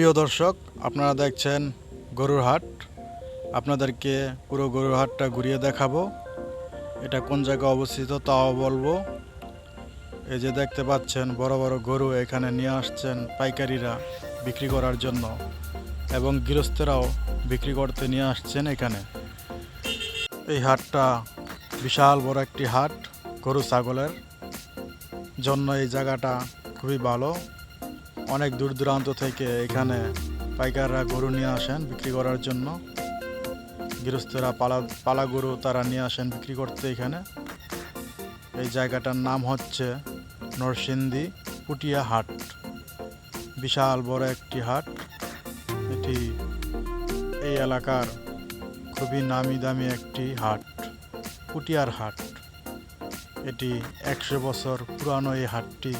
প্রিয় দর্শক, আপনারা দেখছেন গরুর হাট। আপনাদেরকে পুরো গরুর হাটটা ঘুরিয়ে দেখাবো। এটা কোন জায়গায় অবস্থিত তাও বলব। এই যে দেখতে পাচ্ছেন, বড় বড় গরু এখানে নিয়ে আসছেন পাইকারিরা বিক্রি করার জন্য এবং গৃহস্থরাও বিক্রি করতে নিয়ে আসছেন এখানে। এই হাটটা বিশাল বড় একটি হাট, গরু ছাগলের জন্য এই জায়গাটা খুবই ভালো। অনেক দূর দূরান্ত থেকে এখানে পাইকাররা গরু নিয়ে আসেন বিক্রি করার জন্য। গৃহস্থরা পালা পালা গরু তারা নিয়ে আসেন বিক্রি করতে এখানে। এই জায়গাটার নাম হচ্ছে নরসিংদী পুটিয়া হাট। বিশাল বড় একটি হাট। এটি এই এলাকার খুবই নামি দামি একটি হাট, পুটিয়ার হাট। এটি একশো বছর পুরানো এই হাটটি।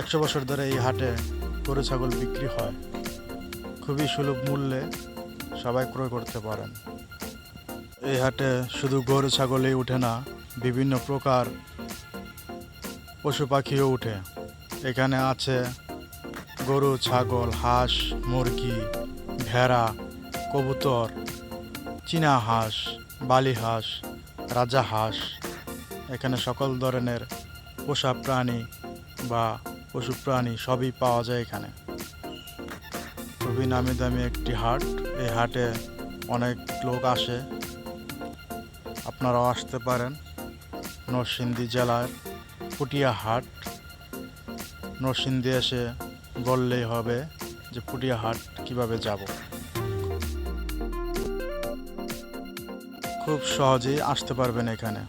একশো বছর ধরে এই হাটে গরু, ছাগল বিক্রি হয়। খুবই সুলভ মূল্যে সবাই ক্রয় করতে পারেন। এই হাটে শুধু গরু, ছাগলই উঠে না, বিভিন্ন প্রকার পশু পাখিও উঠে। এখানে আছে গরু, ছাগল, হাঁস, মুরগি, ভেড়া, কবুতর, চীনা হাঁস, বালি হাঁস, রাজা হাঁস। এখানে সকল ধরনের পোষা প্রাণী বা পশু প্রাণী সবই পাওয়া যায় এখানে। খুবই নামি দামি একটি হাট। এই হাটে অনেক লোক আসে। আপনারাও আসতে পারেন। নরসিংদী জেলার পুটিয়া হাট। নরসিংদী এসে বললেই হবে যে পুটিয়া হাট কীভাবে যাব। খুব সহজেই আসতে পারবেন এখানে।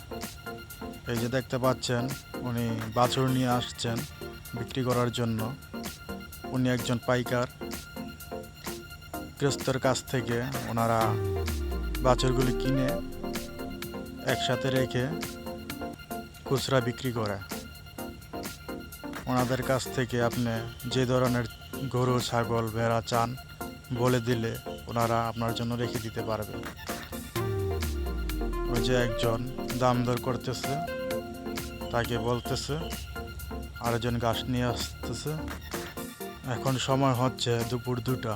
এই যে দেখতে পাচ্ছেন, উনি বাছুর নিয়ে আসছেন। বিক্রি করার জন্য উনি একজন পাইকার। গৃহস্থর কাছ থেকে ওনারা বাছুরগুলি কিনে একসাথে রেখে খুচরা বিক্রি করে। ওনাদের কাছ থেকে আপনি যে ধরনের গরু, ছাগল, ভেড়া চান বলে দিলে ওনারা আপনার জন্য রেখে দিতে পারবে। ওই যে একজন দাম দর করতেছে, তাকে বলতেছে আরেকজন গাছ নিয়ে আসতেছে। এখন সময় হচ্ছে দুপুর দুটা।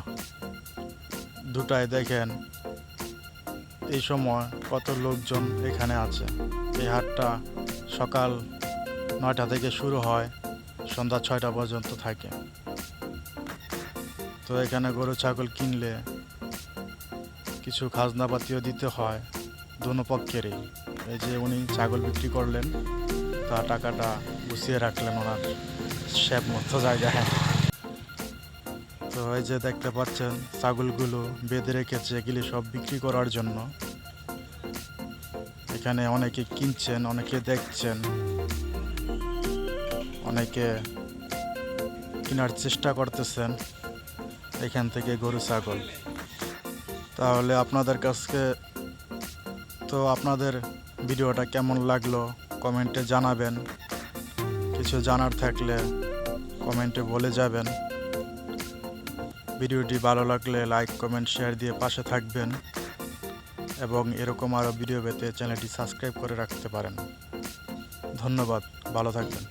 দুটায় দেখেন এই সময় কত লোকজন এখানে আছে। এই হাটটা সকাল নয়টা থেকে শুরু হয়, সন্ধ্যা ছয়টা পর্যন্ত থাকে। তো এখানে গরু, ছাগল কিনলে কিছু খাজনাপাতিও দিতে হয় দোনো পক্ষেরই। এই যে উনি ছাগল বিক্রি করলেন, তা টাকাটা গুছিয়ে রাখলেন ওনার শ্যাপ মতো জায়গায়। তো এই যে দেখতে পাচ্ছেন, ছাগলগুলো বেঁধে রেখেছে, এগুলি সব বিক্রি করার জন্য। এখানে অনেকে কিনছেন, অনেকে দেখছেন। অনেকে কেনার চেষ্টা করতেছেন এখান থেকে গরু, ছাগল। তাহলে আপনাদের কাছে তো আপনাদের ভিডিওটা কেমন লাগল? কমেন্টে জানাবেন। কিছু জানার থাকলে কমেন্টে বলে যাবেন। ভিডিওটি ভালো লাগলে লাইক, কমেন্ট, শেয়ার দিয়ে পাশে থাকবেন এবং এরকম আরও ভিডিও পেতে চ্যানেলটি সাবস্ক্রাইব করে রাখতে পারেন। ধন্যবাদ, ভালো থাকবেন।